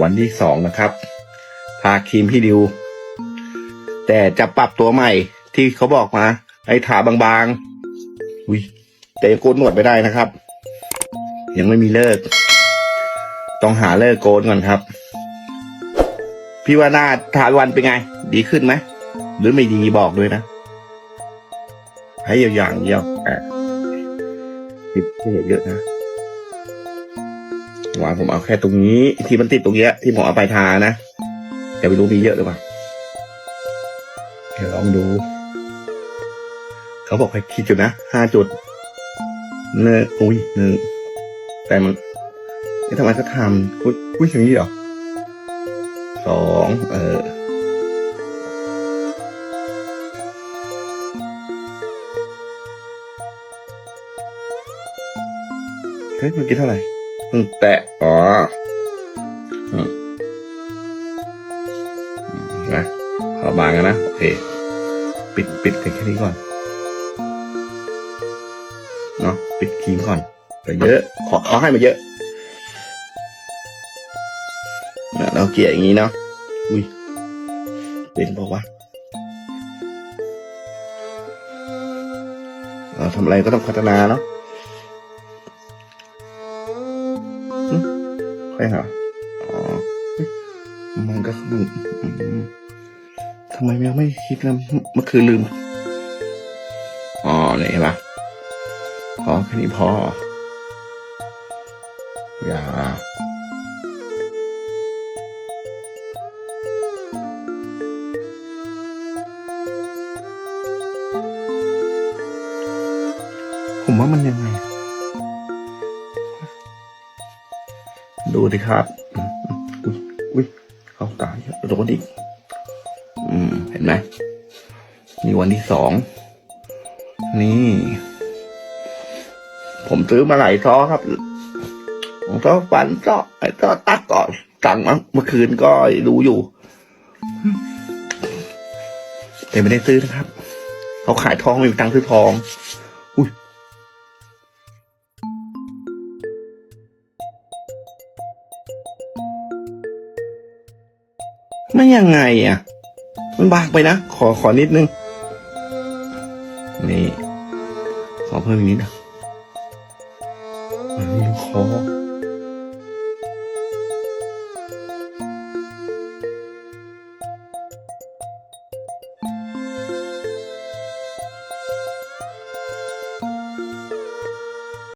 วันที่สองนะครับ ทาครีมพี่ดิว แต่จะปรับตัวใหม่ที่เขาบอกมาให้ทาบางๆอุ้ยแต่โกนหนวดไม่ได้นะครับ ยังไม่มีเลิก ต้องหาเลิกโกนก่อนครับ พี่ว่าหน้าทาวันเป็นไง ดีขึ้นไหมหรือไม่ดีบอกด้วยนะให้อย่างเดียวอะติดเยอะนะ วาผมเอาแค่ตรงนี้ ที่มันติดตรงเนี้ยที่ผมเอาไปทานะแต่ไม่รู้มีเยอะหรือเปล่าเดี๋ยวลองดู เขาบอกให้คิดอยู่นะห้าจุดเนื้ออุ้ยเนื้อแต่มันเอ๊ะทำไมเขาทำอุ้ยอุ้ยอย่างนี้เหรอสองเออเฮ้ยมื่อกี้เท่าไหร่ แตะอ๋ออืมนะขอบางกันนะ โอเค ปิดปิดแค่นี้ก่อน เนาะปิดครีมก่อนไปเยอะ ขอขอให้มาเยอะนะเราเกลี่ยอย่างนี้เนาะ อุ้ยเป็นบอกว่าเราทำอะไรก็ต้องพัฒนาเนาะ ใช่ค่ะอ๋อมันก็ดูอืมทำไมยังไม่คิดนะเมื่อคืนลืม อ๋อเนี่ยเห็นปะพอแค่นี้พอ อย่าผมว่ามันยังไง ดูดิครับ อุ้ยอุ้ยเข้าตาเยอะโดนอีกอืม เห็นไหมนี่วันที่สอง นี่ ผมซื้อมาหลายซอครับผมซอฟันซอไอ้ซอตัดก่อนสั่งมาเมื่อคืนก็รู้อยู่ แต่ไม่ได้ซื้อนะครับ เขาขายทองไม่มีตังค์ซื้อทอง ไม่ยังไงอะ มันบางไปนะ ขอขอนิดนึง นี่ ขอเพิ่มอีกนิดนะอันนี้ขอ